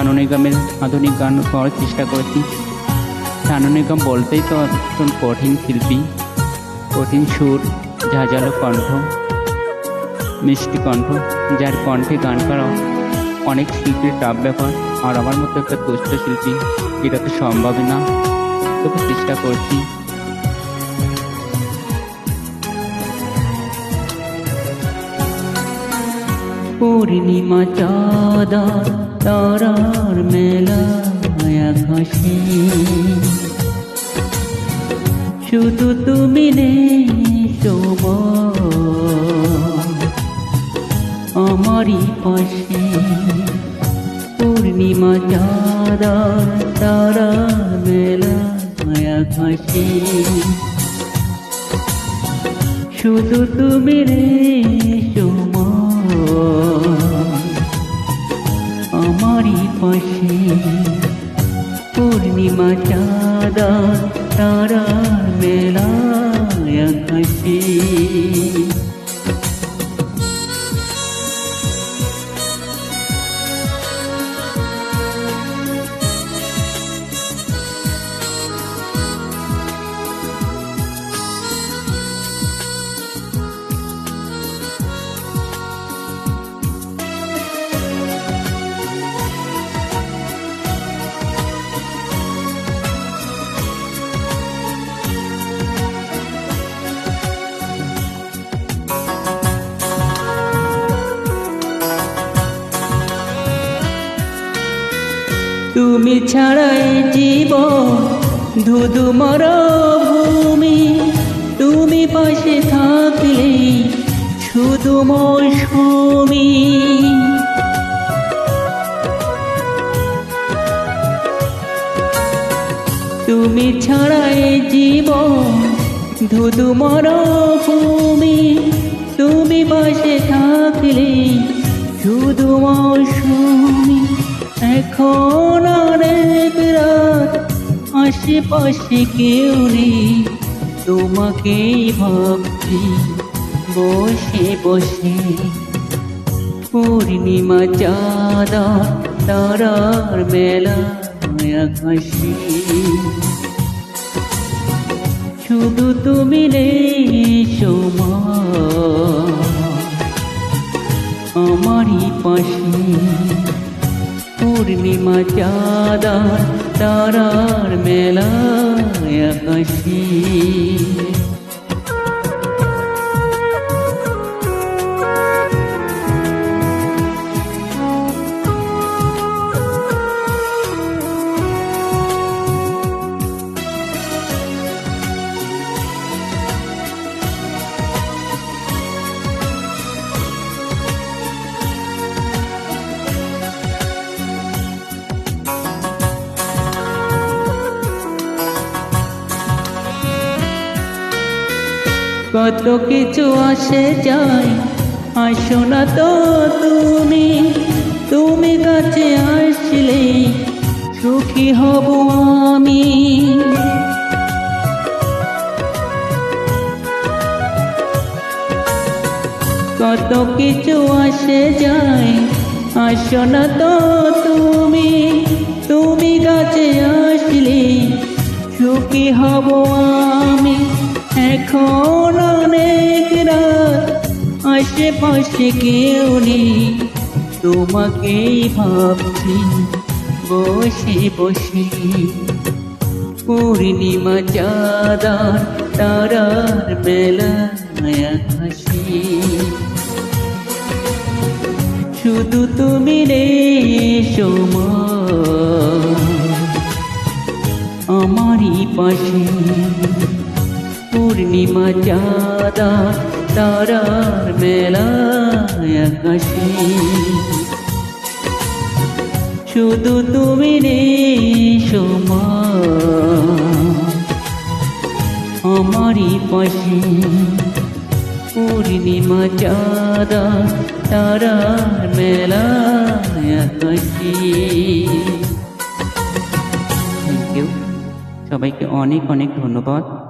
শানু নিগমের আধুনিক গান গাওয়ার চেষ্টা করেছি। শানু নিগম বলতেই তো একজন কঠিন শিল্পী, কঠিন সুর, ঝাঁঝালো কণ্ঠ, মিষ্টি কণ্ঠ, যার কণ্ঠে গান করা অনেক শিল্পীর টাপ ব্যাপার আর আমার মতো একটা দুষ্ট শিল্পী এটা তো সম্ভবই না। তবে চেষ্টা করছি। পূর্ণিমা চাঁদা, তারার মেলা আকাশে শুধু তুমি নেই আমারই পাশে। পূর্ণিমা চাঁদা, তারার মেলা আকাশে শুধু তুমি রে আমারই পাশে পূর্ণিমা চাঁদা তারা মেলা আকাশে তুমি ছাড়াই জীব, ধুধু মরভূমি। তুমি পাশে থাকলে শুধু মৌসুমি তুমি ছাড়াই জীব, ধুধু মরভূমি। তুমি পাশে থাকলে শুধু মৌসুমি এখন অনেক রাত, আশেপাশে কেউ নেই। তোমাকেই ভাবছি, বসে বসে। পূর্ণিমা চাঁদা, তারার মেলা আকাশে শুধু তুমি নেই সমা আমারই পাশে। পূর্ণিমা চাঁদা তারার মেলা আকাশে। কত কিছু আসে যায়। আসো না তো তুমি তুমি কাছে আসলে সুখী হব আমি। কত কিছু আসে যায় আসো না তো তুমি তুমি কাছে আসলে সুখী হব আমি। এখন অনেক রাত আশেপাশে কেউ নেই। তোমাকেই ভাবছি, বসে বসে। পূর্ণিমা চাঁদার তারার মেলা হাসি। শুধু তুমি রে সময় আমারই পাশে। পূর্ণিমা চাঁদা, তারার মেলা আকাশে। শুধু তুমি রে আমারই পাশে। পূর্ণিমা চাঁদা, তারার মেলা ইউ সবাইকে অনেক অনেক ধন্যবাদ।